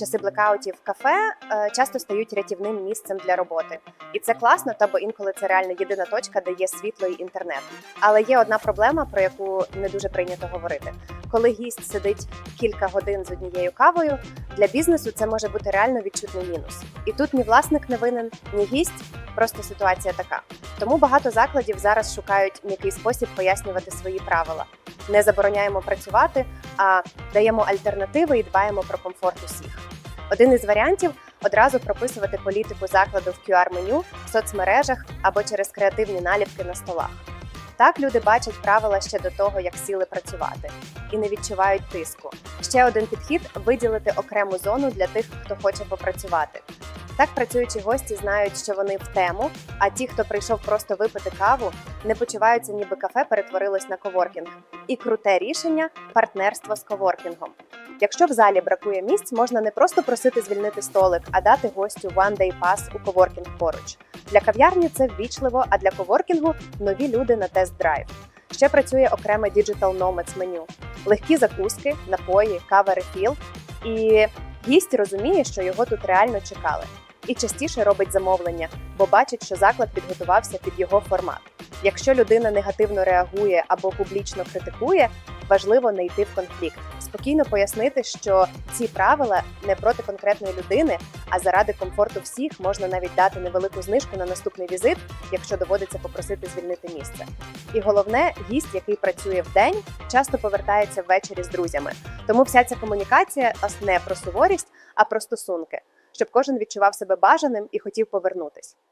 часи блекаутів кафе е, часто стають рятівним місцем для роботи. І це класно, та бо інколи це реально єдина точка, де є світло і інтернет. Але є одна проблема, про яку не дуже прийнято говорити. Коли гість сидить кілька годин з однією кавою, для бізнесу це може бути реально відчутний мінус. І тут ні власник не винен, ні гість, просто ситуація така. Тому багато закладів зараз шукають м'який спосіб пояснювати свої правила. Не забороняємо працювати, а даємо альтернативи і дбаємо про комфорт усіх. Один із варіантів одразу прописувати політику закладу в QR-меню в соцмережах або через креативні наліпки на столах. Так люди бачать правила ще до того, як сіли працювати, і не відчувають тиску. Ще один підхід виділити окрему зону для тих, хто хоче попрацювати. Так працюючі гості знають, що вони в тему, а ті, хто прийшов просто випити каву, не почуваються, ніби кафе перетворилось на коворкінг. І круте рішення партнерство з коворкінгом. Якщо в залі бракує місць, можна не просто просити звільнити столик, а дати гостю one day pass у коворкінг поруч. Для кав'ярні це ввічливо, а для коворкінгу нові люди на тест-драйв. Ще працює окреме Digital Nomads меню, легкі закуски, напої, кава рефіл. І гість розуміє, що його тут реально чекали. І частіше робить замовлення, бо бачить, що заклад підготувався під його формат. Якщо людина негативно реагує або публічно критикує, важливо не йти в конфлікт, спокійно пояснити, що ці правила не проти конкретної людини, а заради комфорту всіх можна навіть дати невелику знижку на наступний візит, якщо доводиться попросити звільнити місце. І головне, гість, який працює в день, часто повертається ввечері з друзями. Тому вся ця комунікація не про суворість, а про стосунки, щоб кожен відчував себе бажаним і хотів повернутись.